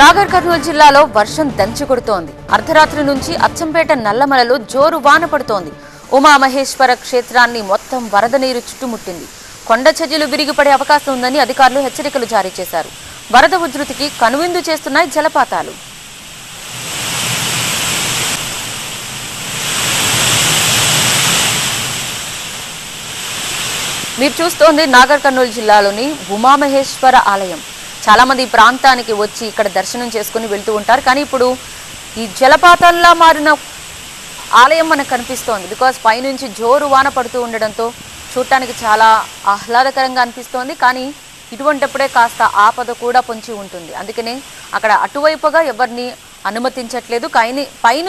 నాగర్ కర్నూలు జిల్లాలో వర్షం దంచి కొడుతోంది. అర్ధరాత్రి నుంచి అచ్చంపేట నల్లమలలో జోరు వాన పడుతోంది. ఉమామహేశ్వర క్షేత్రాన్ని మొత్తం వరద నీరు చుట్టుముట్టింది. కొండ చర్యలు విరిగిపడే అవకాశం ఉందని అధికారులు హెచ్చరికలు జారీ చేశారు. వరద ఉధృతికి కనువిందు చేస్తున్నాయి జలపాతాలు. మీరు చూస్తోంది నాగర్ కర్నూలు జిల్లాలోని ఉమామహేశ్వర ఆలయం. చాలా మంది ఈ ప్రాంతానికి వచ్చి ఇక్కడ దర్శనం చేసుకుని వెళ్తూ ఉంటారు. కానీ ఇప్పుడు ఈ జలపాతంలా మారిన ఆలయం మనకు కనిపిస్తోంది. బికాస్ పైనుంచి జోరు వాన పడుతూ ఉండడంతో చూడటానికి చాలా ఆహ్లాదకరంగా అనిపిస్తోంది. కానీ ఇటువంటిప్పుడే కాస్త ఆపద కూడా పొంచి ఉంటుంది. అందుకనే అక్కడ అటువైపుగా ఎవరిని అనుమతించట్లేదు. కానీ పైనుంచి